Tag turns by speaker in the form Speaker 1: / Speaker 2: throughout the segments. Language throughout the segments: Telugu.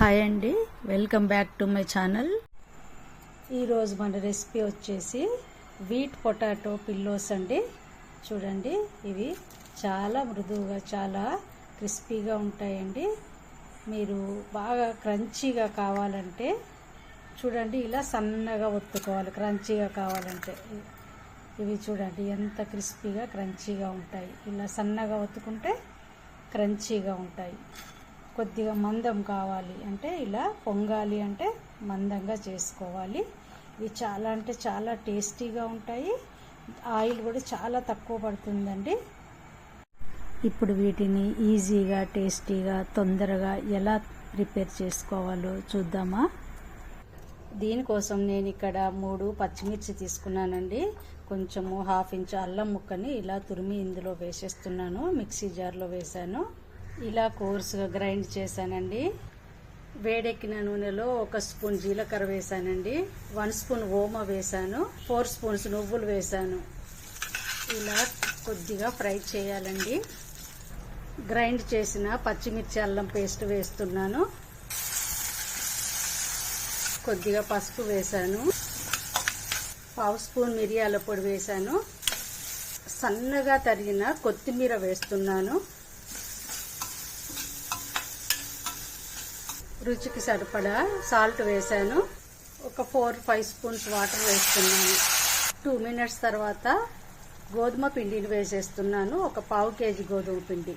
Speaker 1: హాయ్ అండి. Welcome back to my channel. ఈరోజు మన రెసిపీ వచ్చేసి వీట్ పొటాటో పిల్లోస్ అండి. చూడండి ఇవి చాలా మృదువుగా చాలా క్రిస్పీగా ఉంటాయండి. మీరు బాగా క్రంచీగా కావాలంటే చూడండి ఇలా సన్నగా ఒత్తుకోవాలి క్రంచీగా కావాలంటే. ఇవి చూడండి ఎంత క్రిస్పీగా క్రంచీగా ఉంటాయి. ఇలా సన్నగా ఒత్తుకుంటే క్రంచీగా ఉంటాయి. కొద్దిగా మందం కావాలి అంటే ఇలా పొంగాలి అంటే మందంగా చేసుకోవాలి. ఇవి చాలా అంటే చాలా టేస్టీగా ఉంటాయి. ఆయిల్ కూడా చాలా తక్కువ పడుతుందండి. ఇప్పుడు వీటిని ఈజీగా టేస్టీగా తొందరగా ఎలా ప్రిపేర్ చేసుకోవాలో చూద్దామా? దీనికోసం నేను ఇక్కడ మూడు పచ్చిమిర్చి తీసుకున్నానండి. కొంచెము హాఫ్ ఇంచ్ అల్లం ముక్కని ఇలా తురిమి ఇందులో వేసేస్తున్నాను. మిక్సీ జార్లో వేసాను ఇలా కోర్సుగా గ్రైండ్ చేశానండి. వేడెక్కిన నూనెలో ఒక స్పూన్ జీలకర్ర వేసానండి వన్ స్పూన్ ఓమ వేసాను ఫోర్ స్పూన్స్ నువ్వులు వేసాను ఇలా కొద్దిగా ఫ్రై చేయాలండి. గ్రైండ్ చేసిన పచ్చిమిర్చి అల్లం పేస్ట్ వేస్తున్నాను. కొద్దిగా పసుపు వేసాను పావు స్పూన్ మిరియాల పొడి వేసాను సన్నగా తరిగిన కొత్తిమీర వేస్తున్నాను. రుచికి సరిపడా సాల్ట్ వేసాను ఒక ఫోర్ ఫైవ్ స్పూన్స్ వాటర్ వేస్తున్నాను. టూ మినిట్స్ తర్వాత గోధుమ పిండిని వేసేస్తున్నాను. ఒక పావు కేజీ గోధుమ పిండి.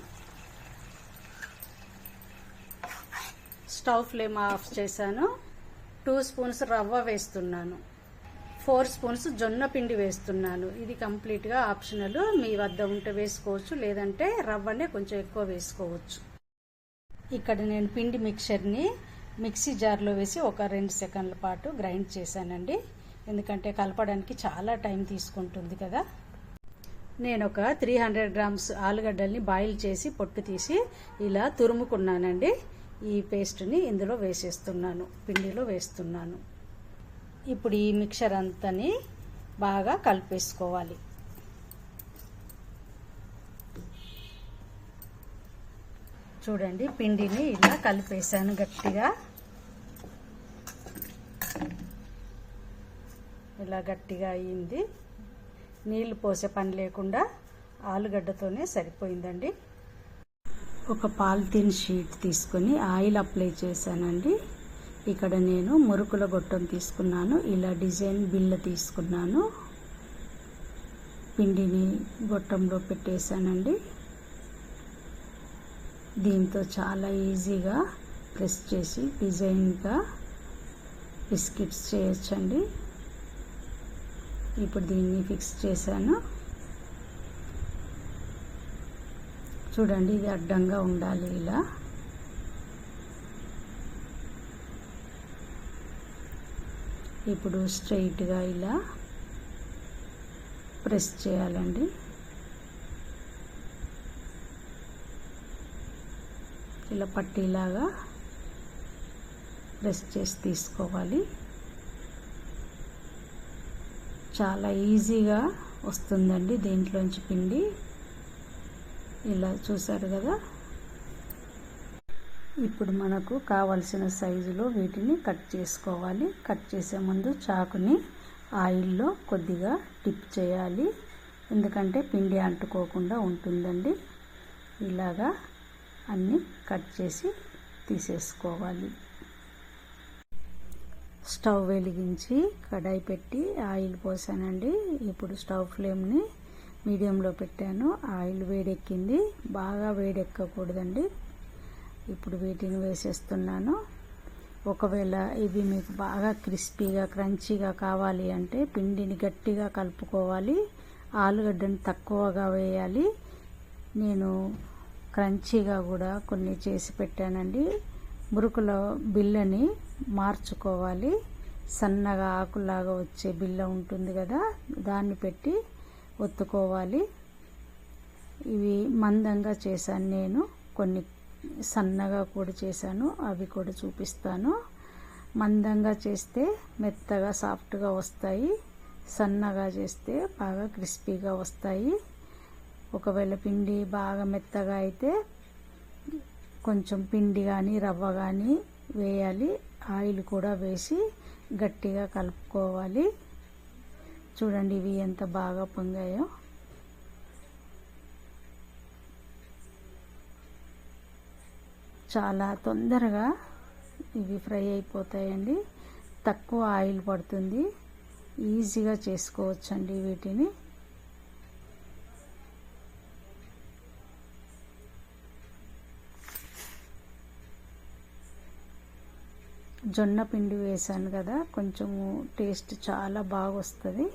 Speaker 1: స్టవ్ ఫ్లేమ్ ఆఫ్ చేశాను. టూ స్పూన్స్ రవ్వ వేస్తున్నాను. ఫోర్ స్పూన్స్ జొన్న పిండి వేస్తున్నాను. ఇది కంప్లీట్గా ఆప్షనల్ మీ వద్ద ఉంటే వేసుకోవచ్చు లేదంటే రవ్వనే కొంచెం ఎక్కువ వేసుకోవచ్చు. ఇక్కడ నేను పిండి మిక్చర్ని మిక్సీ జార్లో వేసి ఒక రెండు సెకండ్ల పాటు గ్రైండ్ చేశానండి. ఎందుకంటే కలపడానికి చాలా టైం తీసుకుంటుంది కదా. నేను ఒక త్రీ హండ్రెడ్ గ్రామ్స్ ఆలుగడ్డల్ని బాయిల్ చేసి పొట్టు తీసి ఇలా తురుముకున్నానండి. ఈ పేస్ట్ని ఇందులో వేసేస్తున్నాను పిండిలో వేస్తున్నాను. ఇప్పుడు ఈ మిక్చర్ అంతని బాగా కలిపేసుకోవాలి. చూడండి పిండిని ఇలా కలిపేసాను గట్టిగా. ఇలా గట్టిగా అయ్యింది. నీళ్ళు పోసే పని లేకుండా ఆలుగడ్డతోనే సరిపోయిందండి. ఒక పాలిథిన్ షీట్ తీసుకొని ఆయిల్ అప్లై చేశానండి. ఇక్కడ నేను మురుకుల గొట్టం తీసుకున్నాను ఇలా డిజైన్ బిల్ల తీసుకున్నాను. పిండిని గొట్టంలో పెట్టేశానండి. దీంతో చాలా ఈజీగా ప్రెస్ చేసి డిజైన్గా బిస్కెట్స్ చేయొచ్చండి. ఇప్పుడు దీన్ని ఫిక్స్ చేశాను. చూడండి ఇది అడ్డంగా ఉండాలి ఇలా. ఇప్పుడు స్ట్రైట్గా ఇలా ప్రెస్ చేయాలండి. ఇలా పట్టీలాగా ప్రెస్ చేసి తీసుకోవాలి. చాలా ఈజీగా వస్తుందండి దీంట్లోంచి పిండి. ఇలా చూసారు కదా? ఇప్పుడు మనకు కావలసిన సైజులో వీటిని కట్ చేసుకోవాలి. కట్ చేసే ముందు చాకుని ఆయిల్లో కొద్దిగా టిప్ చేయాలి. ఎందుకంటే పిండి అంటుకోకుండా ఉంటుందండి. ఇలాగా అన్నీ కట్ చేసి తీసేసుకోవాలి. స్టవ్ వెలిగించి కడాయి పెట్టి ఆయిల్ పోసానండి. ఇప్పుడు స్టవ్ ఫ్లేమ్ని మీడియంలో పెట్టాను. ఆయిల్ వేడెక్కింది. బాగా వేడెక్కకూడదండి. ఇప్పుడు వీటిని వేసేస్తున్నాను. ఒకవేళ ఇవి మీకు బాగా క్రిస్పీగా క్రంచీగా కావాలి అంటే పిండిని గట్టిగా కలుపుకోవాలి. ఆలుగడ్డని తక్కువగా వేయాలి. నేను క్రంచీగా కూడా కొన్ని చేసి పెట్టానండి. మురుకుల బిల్లని మార్చుకోవాలి. సన్నగా ఆకులాగా వచ్చే బిల్ల ఉంటుంది కదా దాన్ని పెట్టి ఒత్తుకోవాలి. ఇవి మందంగా చేశాను నేను. కొన్ని సన్నగా కూడా చేశాను. అవి కూడా చూపిస్తాను. మందంగా చేస్తే మెత్తగా సాఫ్ట్గా వస్తాయి. సన్నగా చేస్తే బాగా క్రిస్పీగా వస్తాయి. ఒకవేళ పిండి బాగా మెత్తగా అయితే కొంచెం పిండి కానీ రవ్వ కానీ వేయాలి. ఆయిల్ కూడా వేసి గట్టిగా కలుపుకోవాలి. చూడండి ఇవి ఎంత బాగా పొంగాయో. చాలా తొందరగా ఇవి ఫ్రై అయిపోతాయండి. తక్కువ ఆయిల్ పడుతుంది. ఈజీగా చేసుకోవచ్చండి వీటిని. జొన్న పిండి వేసాను కదా కొంచెము టేస్ట్ చాలా బాగా వస్తుంది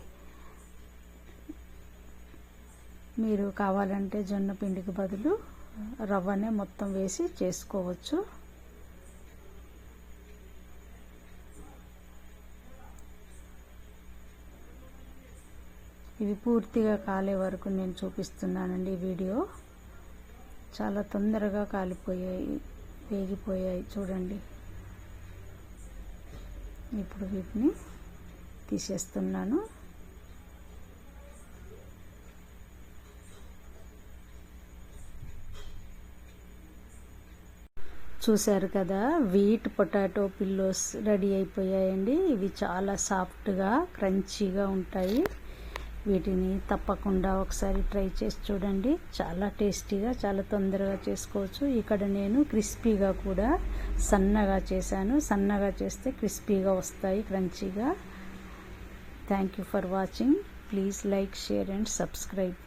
Speaker 1: మీరు కావాలంటే జొన్న పిండికి బదులు రవ్వనే మొత్తం వేసి చేసుకోవచ్చు. ఇవి పూర్తిగా కాలే వరకు నేను చూపిస్తున్నానండి వీడియో. చాలా తొందరగా కాలిపోయాయి వేగిపోయాయి చూడండి. ఇప్పుడు వీటిని తీసేస్తున్నాను. చూశారు కదా వీట్ పొటాటో పిల్లోస్ రెడీ అయిపోయాయండి. ఇవి చాలా సాఫ్ట్గా క్రంచీగా ఉంటాయి. వీటిని తప్పకుండా ఒకసారి ట్రై చేసి చూడండి. చాలా టేస్టీగా చాలా తొందరగా చేసుకోవచ్చు. ఇక్కడ నేను క్రిస్పీగా కూడా సన్నగా చేశాను. సన్నగా చేస్తే క్రిస్పీగా వస్తాయి క్రంచీగా. Thank you for watching please like share and subscribe